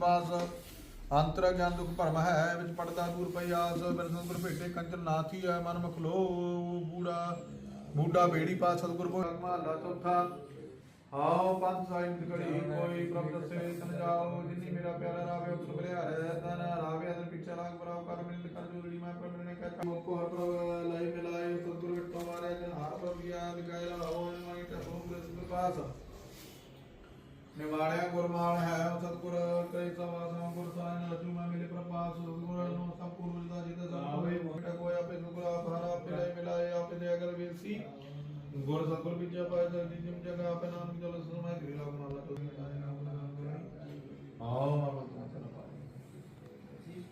ਪਾਸ ਅੰਤਰ ਗਿਆਨ ਦੁਖ ਭਰਮ ਹੈ, ਵਿੱਚ ਪੜਦਾ ਦੂਰ ਪਈ ਆਸ ਮੇਰੇ ਸੰਗੁਰ ਭੇਟੇ ਕੰਚਨ ਨਾਥੀ ਹੈ ਮਨ ਮੁਖ ਲੋ ਬੂੜਾ, ਬੇੜੀ ਪਾਸ ਸਤਗੁਰ ਕੋ ਮਹਲਾ ਚੌਥਾ। ਆਓ ਪੰਜ ਸਾਹਿਬ ਘੜੀ ਕੋਈ ਪ੍ਰਭ ਦਸੇ ਤਨ ਜਾਓ ਜਿਨੀ ਮੇਰਾ ਪਿਆਰਾ ਰਾਵੇ ਉਸ ਬਲਿਆ ਤਨ ਰਾਵੇ, ਅਦਰ ਪਿਛਾ ਲਾਗ ਬਰਾਉ ਕਰ ਮਿਲ ਕਰ ਜੁੜੀ ਮੈਂ ਪ੍ਰਭ ਨੇ ਕਹਿ ਕੋ ਕੋ ਹਰ ਪ੍ਰਭ ਲਾਈ ਮਿਲਾਏ, ਸਤਗੁਰ ਵਿਟੋ ਮਾਰੇ ਜਨ ਹਰ ਪ੍ਰਭ ਗਿਆਨ ਗਾਇ ਲਾਓ ਮਾਈ ਤੇ ਸੋਮ ਦੇ ਪਾਸ ਨਿਵਾੜਿਆ ਗੁਰਮਾਨ ਹੈ ਉਹ ਸਤਗੁਰ ਕਈ ਸਵਾ ਸਮ ਗੁਰ ਸਾਹਿਬ ਰਜੂ ਮੈਂ ਮਿਲੇ ਪ੍ਰਪਾਸ ਸਤਗੁਰ ਨੂੰ ਸਭ ਪੁਰਜ ਦਾ ਜਿਤ ਸਾਵੇ ਮੋਟਾ ਕੋਈ ਆਪੇ ਆਪ ਹਰਾ ਆਪੇ ਲੈ ਮਿਲਾਏ ਆਪੇ ਦੇ ਅਗਰ ਵੇਸੀ। ਗੁਰ ਸਤਗੁਰ ਵਿਜੇ ਪਾਏ ਜਗਦੀ ਜਿਮ ਜਗਾ ਆਪੇ ਨਾਮ ਕੀ ਜਲ ਸੁਨਾਇ ਗਰੀ ਲਾਗ ਨਾਮ ਤੋਂ ਮਿਲਾਏ ਨਾਮ ਨਾਮ ਆਓ ਮਾਮਾ ਤੁਮ ਚਲ ਪਾਏ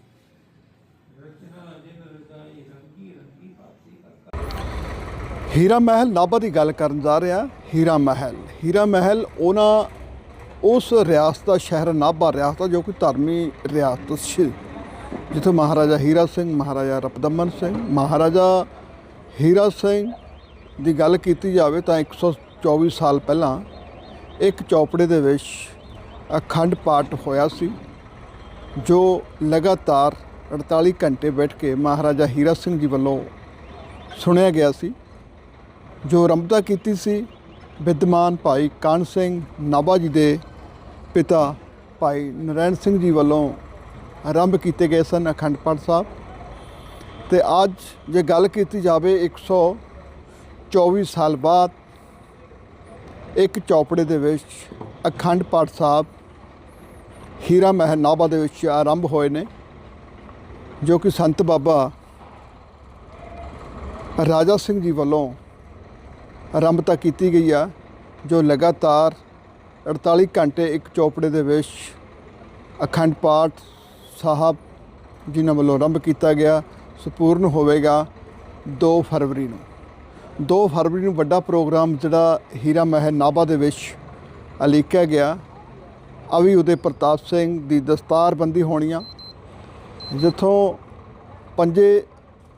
ਹੀਰਾ ਮਹਿਲ ਨਾਭਾ ਦੀ ਗੱਲ ਕਰਨ ਜਾ ਰਿਹਾ ਹੀਰਾ ਮਹਿਲ। ਹੀਰਾ ਮਹਿਲ ਉਹਨਾਂ ਉਸ ਰਿਆਸਤ ਦਾ ਸ਼ਹਿਰ ਨਾਭਾ ਰਿਆਸਤ ਜੋ ਕਿ ਧਰਮੀ ਰਿਆਸਤ ਸੀ। ਜਿੱਥੇ ਮਹਾਰਾਜਾ ਹੀਰਾ ਸਿੰਘ, ਮਹਾਰਾਜਾ ਰਪਦਮਨ ਸਿੰਘ, ਮਹਾਰਾਜਾ ਹੀਰਾ ਸਿੰਘ ਦੀ ਗੱਲ ਕੀਤੀ ਜਾਵੇ ਤਾਂ 124 ਸਾਲ ਪਹਿਲਾਂ ਇੱਕ ਚੌਪੜੇ ਦੇ ਵਿੱਚ ਅਖੰਡ ਪਾਠ ਹੋਇਆ ਸੀ, ਜੋ ਲਗਾਤਾਰ 48 ਘੰਟੇ ਬੈਠ ਕੇ ਮਹਾਰਾਜਾ ਹੀਰਾ ਸਿੰਘ ਜੀ ਵੱਲੋਂ ਸੁਣਿਆ ਗਿਆ ਸੀ। ਜੋ ਰੰਭਤਾ ਕੀਤੀ ਸੀ, ਵਿਦਵਾਨ ਭਾਈ ਕਾਨ ਸਿੰਘ ਨਾਭਾ ਜੀ ਦੇ ਪਿਤਾ ਭਾਈ ਨਰੈਣ ਸਿੰਘ ਜੀ ਵੱਲੋਂ ਆਰੰਭ ਕੀਤੇ ਗਏ ਸਨ ਅਖੰਡ ਪਾਠ ਸਾਹਿਬ। ਤੇ ਅੱਜ ਜੇ ਗੱਲ ਕੀਤੀ ਜਾਵੇ 124 ਸਾਲ ਬਾਅਦ ਇੱਕ ਚੌਪੜੇ ਦੇ ਵਿੱਚ ਅਖੰਡ ਪਾਠ ਸਾਹਿਬ ਹੀਰਾ ਮਹਿਲ ਨਾਭਾ ਦੇ ਵਿੱਚ ਆਰੰਭ ਹੋਏ ਨੇ, ਜੋ ਕਿ ਸੰਤ ਬਾਬਾ ਰਾਜਾ ਸਿੰਘ ਜੀ ਵੱਲੋਂ ਆਰੰਭਤਾ ਕੀਤੀ ਗਈ ਆ, ਜੋ ਲਗਾਤਾਰ 48 ਘੰਟੇ ਇੱਕ ਚੌਪੜੇ ਦੇ ਵਿੱਚ ਅਖੰਡ ਪਾਠ ਸਾਹਿਬ ਜਿਨ੍ਹਾਂ ਵੱਲੋਂ ਆਰੰਭ ਕੀਤਾ ਗਿਆ, ਸੰਪੂਰਨ ਹੋਵੇਗਾ 2 ਫਰਵਰੀ ਨੂੰ। 2 ਫਰਵਰੀ ਨੂੰ ਵੱਡਾ ਪ੍ਰੋਗਰਾਮ ਜਿਹੜਾ ਹੀਰਾ ਮਹਿਲ ਨਾਭਾ ਦੇ ਵਿੱਚ ਅਲੀਕਿਆ ਗਿਆ। ਅਵੀ ਉਦੇ ਪ੍ਰਤਾਪ ਸਿੰਘ ਦੀ ਦਸਤਾਰਬੰਦੀ ਹੋਣੀ ਆ। ਜਿੱਥੋਂ ਪੰਜੇ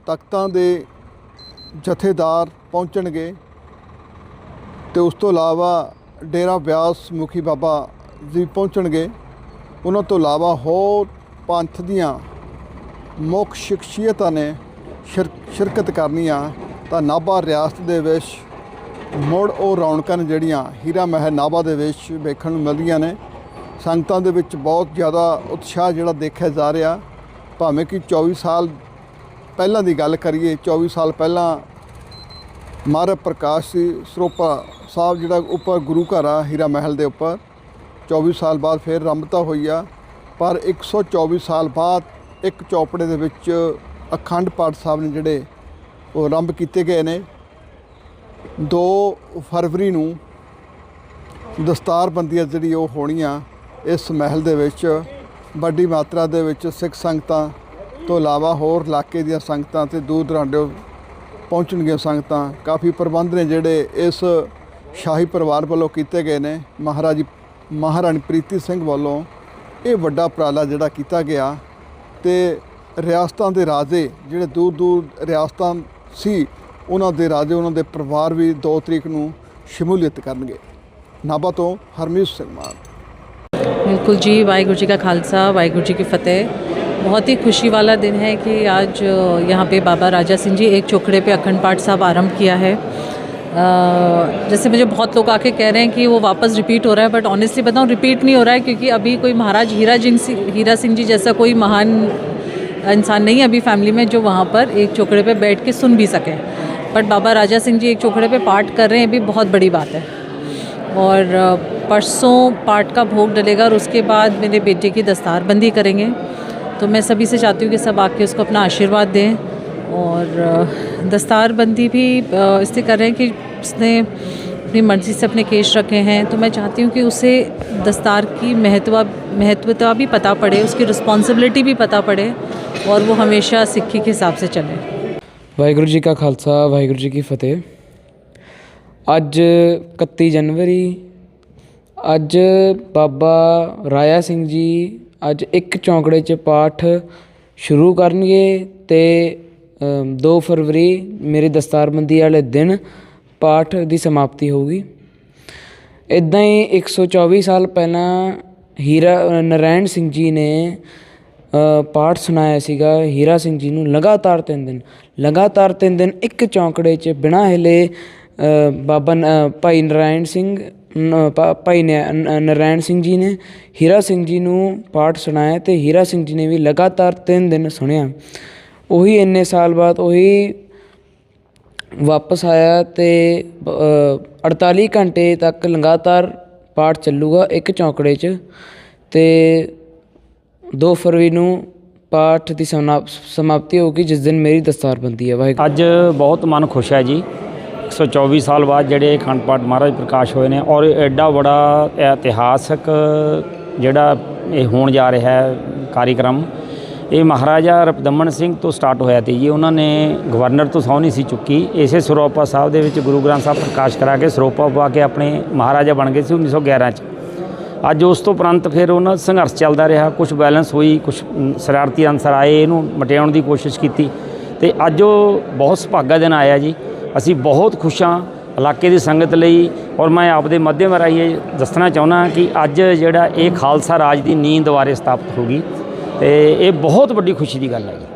ਤਖਤਾਂ ਦੇ ਜਥੇਦਾਰ ਪਹੁੰਚਣਗੇ ਤੇ ਉਸ ਤੋਂ ਇਲਾਵਾ ਡੇਰਾ ਬਿਆਸ ਮੁਖੀ ਬਾਬਾ ਜੀ ਪਹੁੰਚਣਗੇ। ਉਹਨਾਂ ਤੋਂ ਇਲਾਵਾ ਹੋਰ ਪੰਥ ਦੀਆਂ ਮੁੱਖ ਸ਼ਖਸੀਅਤਾਂ ਨੇ ਸ਼ਿਰ- ਸ਼ਿਰਕਤ ਕਰਨੀ ਆ ਤਾਂ ਨਾਭਾ ਰਿਆਸਤ ਦੇ ਵਿੱਚ ਮੁੜ ਉਹ ਰੌਣਕਾਂ ਨੇ ਜਿਹੜੀਆਂ ਹੀਰਾ ਮਹਿਲ ਨਾਭਾ ਦੇ ਵਿੱਚ ਵੇਖਣ ਨੂੰ ਮਿਲਦੀਆਂ ਨੇ। ਸੰਗਤਾਂ ਦੇ ਵਿੱਚ ਬਹੁਤ ਜ਼ਿਆਦਾ ਉਤਸ਼ਾਹ ਜਿਹੜਾ ਦੇਖਿਆ ਜਾ ਰਿਹਾ। ਭਾਵੇਂ ਕਿ 24 ਸਾਲ ਪਹਿਲਾਂ ਦੀ ਗੱਲ ਕਰੀਏ 24 ਸਾਲ ਪਹਿਲਾਂ ਮਹਾਰਾਜ ਪ੍ਰਕਾਸ਼ ਸੀ, ਸਰੋਪਾ ਸਾਹਿਬ ਜਿਹੜਾ ਉੱਪਰ ਗੁਰੂ ਘਰ ਆ, ਹੀਰਾ ਮਹਿਲ ਦੇ ਉੱਪਰ 24 ਸਾਲ ਬਾਅਦ ਫਿਰ ਰੰਭਤਾ ਹੋਈ ਆ। ਪਰ 124 ਸਾਲ ਬਾਅਦ ਇੱਕ ਚੌਪੜੇ ਦੇ ਵਿੱਚ ਅਖੰਡ ਪਾਠ ਸਾਹਿਬ ਨੇ ਜਿਹੜੇ ਉਹ ਆਰੰਭ ਕੀਤੇ ਗਏ ਨੇ। 2 ਫਰਵਰੀ ਨੂੰ ਦਸਤਾਰਬੰਦੀਆਂ ਜਿਹੜੀ ਉਹ ਹੋਣੀਆਂ ਇਸ ਮਹਿਲ ਦੇ ਵਿੱਚ, ਵੱਡੀ ਮਾਤਰਾ ਦੇ ਵਿੱਚ ਸਿੱਖ ਸੰਗਤਾਂ ਤੋਂ ਇਲਾਵਾ ਹੋਰ ਇਲਾਕੇ ਦੀਆਂ ਸੰਗਤਾਂ ਤੇ ਦੂਰ ਦਰਾਡੇ ਪਹੁੰਚਣਗੀਆਂ ਸੰਗਤਾਂ ਕਾਫੀ ਪ੍ਰਬੰਧ ਨੇ ਜਿਹੜੇ ਇਸ ਸ਼ਾਹੀ ਪਰਿਵਾਰ ਵੱਲੋਂ ਕੀਤੇ ਗਏ ਨੇ ਮਹਾਰਾਜੀ ਮਹਾਰਾਣੀ ਪ੍ਰੀਤੀ ਸਿੰਘ ਵੱਲੋਂ ਇਹ ਵੱਡਾ ਉਪਰਾਲਾ ਜਿਹੜਾ ਕੀਤਾ ਗਿਆ ਤੇ ਰਿਆਸਤਾਂ ਦੇ ਰਾਜੇ ਜਿਹੜੇ ਦੂਰ ਦੂਰ ਰਿਆਸਤਾਂ ਸੀ ਉਹਨਾਂ ਦੇ ਰਾਜੇ ਉਹਨਾਂ ਦੇ ਪਰਿਵਾਰ ਵੀ 2 ਤਰੀਕ ਨੂੰ ਸ਼ਮੂਲੀਅਤ ਕਰਨਗੇ ਨਾਭਾ ਤੋਂ ਹਰਮੀਤ ਸਿੰਘ ਮਾਨ बिल्कुल जी वाहिगुरु जी का खालसा वाहिगुरु जी की फ़तेह बहुत ही खुशी वाला दिन है कि आज अ, यहाँ पे बाबा राजा सिंह जी एक चोखड़े पे अखंड पाठ साहब आरंभ किया है अ, जैसे मुझे बहुत लोग आके कह रहे हैं कि वो वापस रिपीट हो रहा है बट ऑनेस्टली बताऊँ रिपीट नहीं हो रहा है, क्योंकि अभी कोई महाराज हीरा जिन हीरा सिंह जी जैसा कोई महान इंसान नहीं है अभी फैमिली में, जो वहाँ पर एक चोखड़े पे बैठ के सुन भी सके। बट बाबा राजा सिंह जी एक चोखड़े पे पाठ कर रहे हैं, ये भी बहुत बड़ी बात है। और परसों पाठ का भोग डलेगा और उसके बाद मेरे बेटे की दस्तारबंदी करेंगे। तो मैं सभी से चाहती हूँ कि सब आके उसको अपना आशीर्वाद दें। और अ, दस्तारबंदी भी अ, इसलिए कर रहे हैं कि उसने अपनी मर्ज़ी से अपने केश रखे हैं तो मैं चाहती हूँ कि उसे दस्तार की महत्व महत्वता भी पता पड़े उसकी रिस्पॉन्सिबिलिटी भी पता पड़े और वो हमेशा सिक्खी के हिसाब से चले ਵਾਹਿਗੁਰੂ ਜੀ ਕਾ ਖਾਲਸਾ ਵਾਹਿਗੁਰੂ ਜੀ ਕੀ ਫਤਿਹ ਅੱਜ 31 ਜਨਵਰੀ ਅੱਜ ਬਾਬਾ ਰਾਇਆ ਸਿੰਘ ਜੀ ਅੱਜ ਇੱਕ ਚੌਂਕੜੇ 'ਚ ਪਾਠ ਸ਼ੁਰੂ ਕਰਨਗੇ ਤੇ ਅਮ, 2 ਫਰਵਰੀ ਮੇਰੀ ਦਸਤਾਰਬੰਦੀ ਵਾਲੇ ਦਿਨ ਪਾਠ ਦੀ ਸਮਾਪਤੀ ਹੋਊਗੀ। ਇਦਾਂ ਹੀ 124 ਸਾਲ ਪਹਿਲਾਂ ਹੀਰਾ ਅ, ਨਰਾਇਣ ਸਿੰਘ ਜੀ ਨੇ ਪਾਠ ਸੁਣਾਇਆ ਸੀਗਾ ਹੀਰਾ ਸਿੰਘ ਜੀ ਨੂੰ ਲਗਾਤਾਰ ਤਿੰਨ ਦਿਨ। ਲਗਾਤਾਰ ਤਿੰਨ ਦਿਨ ਇੱਕ ਚੌਂਕੜੇ 'ਚ ਬਿਨਾਂ ਹਿਲੇ ਬਾਬਾ ਨ- ਭਾਈ ਨਰਾਇਣ ਸਿੰਘ ਨ- ਭਾਈ ਨ- ਨ- ਨਰਾਇਣ ਸਿੰਘ ਜੀ ਨੇ ਹੀਰਾ ਸਿੰਘ ਜੀ ਨੂੰ ਪਾਠ ਸੁਣਾਇਆ ਤੇ ਹੀਰਾ ਸਿੰਘ ਜੀ ਨੇ ਵੀ ਲਗਾਤਾਰ ਤਿੰਨ ਦਿਨ ਸੁਣਿਆ। ਉਹੀ ਇੰਨੇ ਸਾਲ ਬਾਅਦ ਉਹੀ ਵਾਪਸ ਆਇਆ ਅਤੇ ਅ, 48 ਘੰਟੇ ਤੱਕ ਲਗਾਤਾਰ ਪਾਠ ਚੱਲੂਗਾ ਇੱਕ ਚੌਂਕੜੇ 'ਚ ਅਤੇ 2 ਫਰਵਰੀ ਨੂੰ ਪਾਠ ਦੀ ਸਮਨਾ- ਸਮਾਪਤੀ ਹੋਊਗੀ ਜਿਸ ਦਿਨ ਮੇਰੀ ਦਸਤਾਰ ਬੰਦੀ ਹੈ ਵਾਹਿਗੁਰੂ। ਅੱਜ ਬਹੁਤ ਮਨ ਖੁਸ਼ ਹੈ ਜੀ। 124 ਸਾਲ ਬਾਅਦ ਜਿਹੜੇ ਇਹ ਅਖੰਡ ਪਾਠ ਮਹਾਰਾਜ ਪ੍ਰਕਾਸ਼ ਹੋਏ ਨੇ ਔਰ ਐਡਾ ਬੜਾ ਇਤਿਹਾਸਕ ਜਿਹੜਾ ਇਹ ਹੋਣ ਜਾ ਰਿਹਾ ਹੈ ਕਾਰਿਕ੍ਰਮ ਇਹ ਮਹਾਰਾਜਾ ਰਪਦਮਨ ਸਿੰਘ ਤੋਂ ਸਟਾਰਟ ਹੋਇਆ ਤੇ ਜੀ। ਉਹਨਾਂ ਨੇ ਗਵਰਨਰ ਤੋਂ ਸਹੁੰ ਨਹੀਂ ਸੀ ਚੁੱਕੀ। ਇਸੇ ਸਰੋਪਾ ਸਾਹਿਬ ਦੇ ਵਿੱਚ ਗੁਰੂ ਗ੍ਰੰਥ ਸਾਹਿਬ ਪ੍ਰਕਾਸ਼ ਕਰਾ ਕੇ ਸਰੋਪਾ ਪਾ ਕੇ ਆਪਣੇ ਮਹਾਰਾਜਾ ਬਣ ਗਏ ਸੀ 1911 ਚ। ਅੱਜ ਉਸ ਤੋਂ ਉਪਰੰਤ ਫਿਰ ਉਹਨਾਂ ਸੰਘਰਸ਼ ਚੱਲਦਾ ਰਿਹਾ। ਕੁਝ ਬੈਲੈਂਸ ਹੋਈ ਕੁਝ ਸ਼ਰਾਰਤੀ ਅਨਸਰ ਆਏ ਇਹਨੂੰ ਮਟਿਆਉਣ ਦੀ ਕੋਸ਼ਿਸ਼ ਕੀਤੀ। ਤੇ ਅੱਜ ਉਹ ਬਹੁਤ ਸੁਭਾਗਾ ਦਿਨ ਆਇਆ ਜੀ। ਅਸੀਂ ਬਹੁਤ ਖੁਸ਼ ਹਾਂ ਇਲਾਕੇ ਦੀ ਸੰਗਤ ਲਈ ਔਰ ਮੈਂ ਆਪਦੇ ਮਾਧਿਅਮ ਰਾਹੀਂ ਇਹ ਦੱਸਣਾ ਚਾਹੁੰਦਾ ਕਿ ਅੱਜ ਜਿਹੜਾ ਇਹ ਖਾਲਸਾ ਰਾਜ ਦੀ ਨੀਂਦ ਦੁਆਰੇ ਸਥਾਪਿਤ ਹੋ ਗਈ। ਤੇ ਇਹ ਬਹੁਤ ਵੱਡੀ ਖੁਸ਼ੀ ਦੀ ਗੱਲ ਹੈ ਜੀ